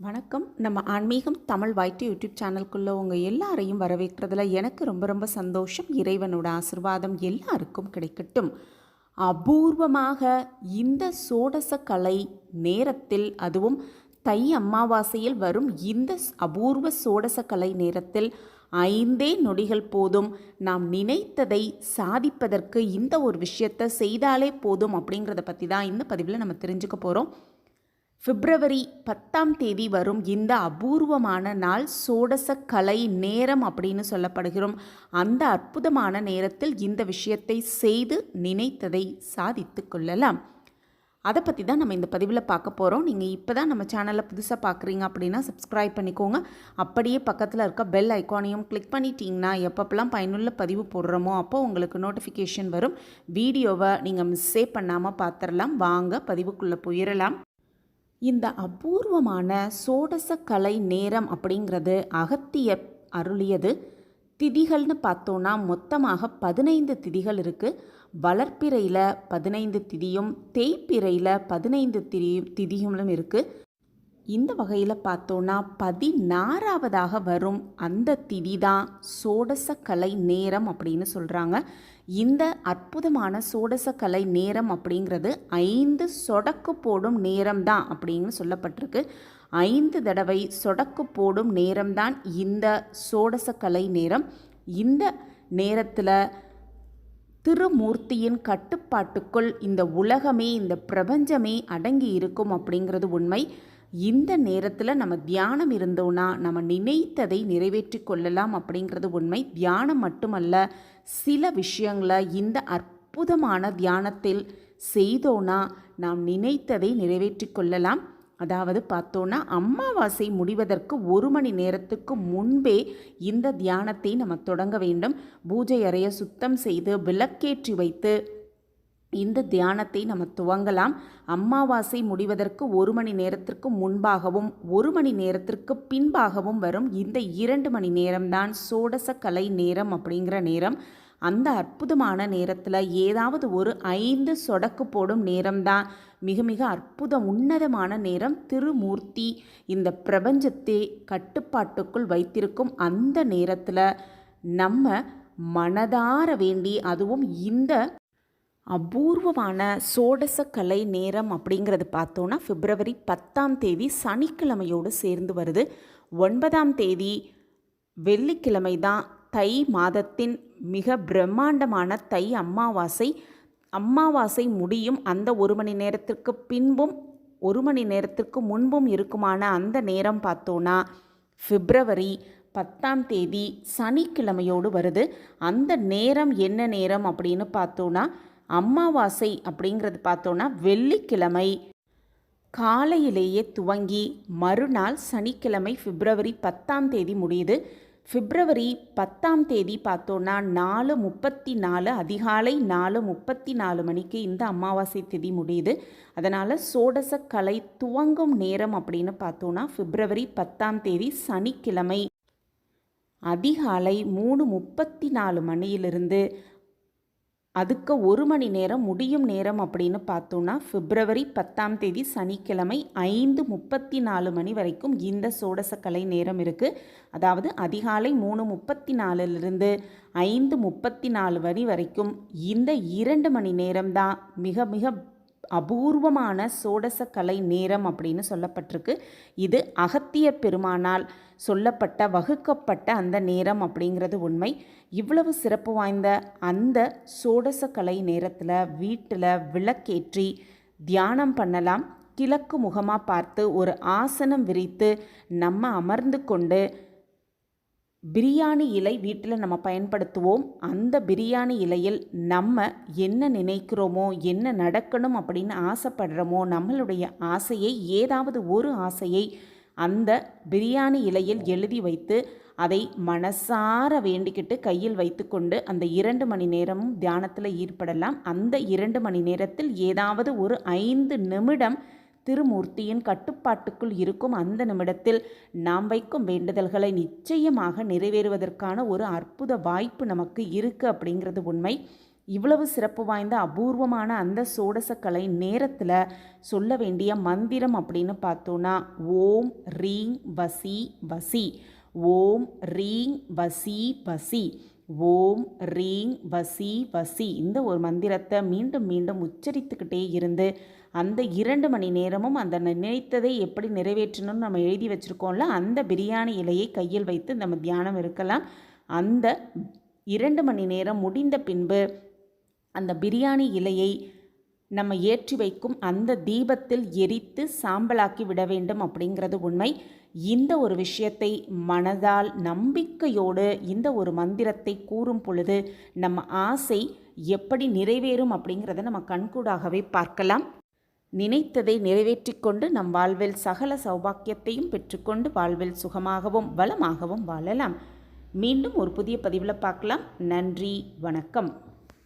வணக்கம். நம்ம ஆன்மீகம் தமிழ் வைட்டு யூடியூப் சேனலுக்குள்ளே உங்கள் எல்லாரையும் வரவேற்கிறதுல எனக்கு ரொம்ப ரொம்ப சந்தோஷம். இறைவனோட ஆசிர்வாதம் எல்லாருக்கும் கிடைக்கட்டும். அபூர்வமாக இந்த சோடச கலை நேரத்தில் அதுவும் தை அமாவாசையில் வரும் இந்த ஸ்- அபூர்வ சோடச கலை நேரத்தில் ஐந்தே நொடிகள் போதும். நாம் நினைத்ததை சாதிப்பதற்கு இந்த ஒரு விஷயத்தை செய்தாலே போதும் அப்படிங்கிறத பற்றி தான் இந்த பதிவில் நம்ம தெரிஞ்சுக்க போகிறோம் பிப்ரவரி பத்தாம் தேதி வரும் இந்த அபூர்வமான நாள் சோடச கலை நேரம் அப்படின்னு சொல்லப்படுகிறோம். அந்த அற்புதமான நேரத்தில் இந்த விஷயத்தை செய்து நினைத்ததை சாதித்து கொள்ளலாம். அதை பற்றி தான் நம்ம இந்த பதிவில் பார்க்க போகிறோம் நீங்கள் இப்போ தான் நம்ம சேனலை புதுசாக பார்க்குறீங்க அப்படின்னா சப்ஸ்கிரைப் பண்ணிக்கோங்க. அப்படியே பக்கத்தில் இருக்க பெல் ஐக்கானையும் கிளிக் பண்ணிட்டீங்கன்னா எப்பப்பெல்லாம் பயனுள்ள பதிவு போடுறோமோ அப்போ உங்களுக்கு நோட்டிஃபிகேஷன் வரும். வீடியோவை நீங்கள் மிஸ்ஸே பண்ணாமல் பார்த்துடலாம் வாங்க பதிவுக்குள்ளே போயிடலாம் இந்த அபூர்வமான சோடச கலை நேரம் அப்படிங்கிறது அகத்தியர் அருளியது. திதிகள்னு பார்த்தோன்னா மொத்தமாக பதினைந்து திதிகள் இருக்குது வளர்ப்பிறையில் பதினைந்து திதியும் தேய்ப்பிறையில் பதினைந்து திதி திதிகளும் இருக்குது இந்த வகையில் பார்த்தோன்னா பதினாறாவதாக வரும் அந்த திதி தான் சோடச கலை நேரம் அப்படின்னு சொல்கிறாங்க இந்த அற்புதமான சோடசக்கலை கலை நேரம் அப்படிங்கிறது ஐந்து சொடக்கு போடும் நேரம் தான் அப்படின்னு சொல்லப்பட்டிருக்கு. ஐந்து தடவை சொடக்கு போடும் நேரம்தான் இந்த சோடசக்கலை கலை நேரம். இந்த நேரத்தில் திருமூர்த்தியின் கட்டுப்பாட்டுக்குள் இந்த உலகமே இந்த பிரபஞ்சமே அடங்கி இருக்கும் அப்படிங்கிறது உண்மை. இந்த நேரத்தில் நம்ம தியானம் இருந்தோன்னா நம்ம நினைத்ததை நிறைவேற்றி கொள்ளலாம் அப்படிங்கிறது உண்மை. தியானம் மட்டுமல்ல சில விஷயங்களை இந்த அற்புதமான தியானத்தில் செய்தோன்னா நாம் நினைத்ததை நிறைவேற்றி கொள்ளலாம். அதாவது பார்த்தோன்னா அமாவாசை முடிவதற்கு ஒரு மணி நேரத்துக்கு முன்பே இந்த தியானத்தை நம்ம தொடங்க வேண்டும். பூஜை அறையை சுத்தம் செய்து விளக்கேற்றி வைத்து இந்த தியானத்தை நம்ம துவங்கலாம். அமாவாசை முடிவதற்கு ஒரு மணி நேரத்திற்கு முன்பாகவும் ஒரு மணி நேரத்திற்கு பின்பாகவும் வரும் இந்த இரண்டு மணி நேரம்தான் சோடச கலை நேரம் அப்படிங்கிற நேரம். அந்த அற்புதமான நேரத்தில் ஏதாவது ஒரு ஐந்து சொடக்கு போடும் நேரம்தான். மிக மிக அற்புதம் உன்னதமான நேரம் திருமூர்த்தி இந்த பிரபஞ்சத்தை கட்டுப்பாட்டுக்குள் வைத்திருக்கும் அந்த நேரத்தில் நம்ம மனதார வேண்டி அதுவும் இந்த அபூர்வமான சோடச கலை நேரம் அப்படிங்கிறது பார்த்தோன்னா பிப்ரவரி பத்தாம் தேதி சனிக்கிழமையோடு சேர்ந்து வருது. ஒன்பதாம் தேதி வெள்ளிக்கிழமை தான் தை மாதத்தின் மிக பிரம்மாண்டமான தை அம்மாவாசை அம்மாவாசை முடியும் அந்த ஒரு மணி நேரத்திற்கு பின்பும் ஒரு மணி நேரத்திற்கு முன்பும் இருக்குமான அந்த நேரம் பார்த்தோன்னா பிப்ரவரி பத்தாம் தேதி சனிக்கிழமையோடு வருது. அந்த நேரம் என்ன நேரம் அப்படின்னு பார்த்தோன்னா அமாவாசை அப்படிங்கிறது பார்த்தோன்னா வெள்ளிக்கிழமை. காலையிலேயே துவங்கி மறுநாள் சனிக்கிழமை பிப்ரவரி பத்தாம் தேதி முடியுது. பிப்ரவரி பத்தாம் தேதி பார்த்தோன்னா நாலு முப்பத்தி நாலு அதிகாலை நாலு முப்பத்தி நாலு மணிக்கு இந்த அமாவாசை தேதி முடியுது. அதனால் சோடச கலை துவங்கும் நேரம் அப்படின்னு பார்த்தோன்னா பிப்ரவரி பத்தாம் தேதி சனிக்கிழமை. அதிகாலை மூணு முப்பத்தி நாலு மணியிலிருந்து அதுக்கு ஒரு மணி நேரம் முடியும் நேரம் அப்படின்னு பார்த்தோன்னா பிப்ரவரி பத்தாம் தேதி சனிக்கிழமை ஐந்து முப்பத்தி நாலு மணி வரைக்கும் இந்த சோடசக்கலை நேரம் இருக்குது அதாவது அதிகாலை மூணு முப்பத்தி நாலுலேருந்து ஐந்து முப்பத்தி நாலு மணி வரைக்கும் இந்த இரண்டு மணி நேரம்தான் மிக மிக அபூர்வமான சோடச கலை நேரம் அப்படின்னு சொல்லப்பட்டிருக்கு. இது அகத்தியர் பெருமானால் சொல்லப்பட்ட வகுக்கப்பட்ட அந்த நேரம் அப்படிங்கிறது உண்மை. இவ்வளவு சிறப்பு வாய்ந்த அந்த சோடச கலை நேரத்தில் வீட்டில் விளக்கேற்றி தியானம் பண்ணலாம். கிழக்கு முகமாக பார்த்து ஒரு ஆசனம் விரித்து நம்ம அமர்ந்து கொண்டு பிரியாணி இலை வீட்டில் நம்ம பயன்படுத்துவோம். அந்த பிரியாணி இலையில் நம்ம என்ன நினைக்கிறோமோ என்ன நடக்கணும் அப்படின்னு ஆசைப்படுறோமோ நம்மளுடைய ஆசையை ஏதாவது ஒரு ஆசையை அந்த பிரியாணி இலையில் எழுதி வைத்து அதை மனசார வேண்டிக்கிட்டு கையில் வைத்துக்கொண்டு அந்த இரண்டு மணி நேரமும் தியானத்தில் ஈடுபடலாம். அந்த இரண்டு மணி நேரத்தில் ஏதாவது ஒரு ஐந்து நிமிடம் திருமூர்த்தியின் கட்டுப்பாட்டுக்குள் இருக்கும் அந்த நிமிடத்தில் நாம் வைக்கும் வேண்டுதல்களை நிச்சயமாக நிறைவேறுவதற்கான ஒரு அற்புத வாய்ப்பு நமக்கு இருக்குது அப்படிங்கிறது உண்மை. இவ்வளவு சிறப்பு வாய்ந்த அபூர்வமான அந்த சோடசக்கலை நேரத்தில் சொல்ல வேண்டிய மந்திரம் அப்படின்னு பார்த்தோன்னா ஓம் ரீங் வசி வசி. ஓம் ரீங் வசி வசி. ஓம் ரீங் வசி வசி. இந்த ஒரு மந்திரத்தை மீண்டும் மீண்டும் உச்சரித்துக்கிட்டே இருந்து அந்த இரண்டு மணி நேரமும் அந்த நினைத்ததை எப்படி நிறைவேற்றணும்னு நம்ம எழுதி வச்சுருக்கோம்ல அந்த பிரியாணி இலையை கையில் வைத்து நம்ம தியானம் இருக்கலாம். அந்த இரண்டு மணி நேரம் முடிந்த பின்பு அந்த பிரியாணி இலையை நம்ம ஏற்றி வைக்கும் அந்த தீபத்தில் எரித்து சாம்பலாக்கி விட வேண்டும் அப்படிங்கிறது உண்மை. இந்த ஒரு விஷயத்தை மனதால் நம்பிக்கையோடு இந்த ஒரு மந்திரத்தை கூறும் பொழுது நம்ம ஆசை எப்படி நிறைவேறும் அப்படிங்கிறத நம்ம கண்கூடாகவே பார்க்கலாம். நினைத்ததை நிறைவேற்றி கொண்டு நம் வாழ்வில் சகல சௌபாக்கியத்தையும் பெற்றுக்கொண்டு வாழ்வில் சுகமாகவும் வளமாகவும் வாழலாம். மீண்டும் ஒரு புதிய பதிவில் பார்க்கலாம். நன்றி வணக்கம்.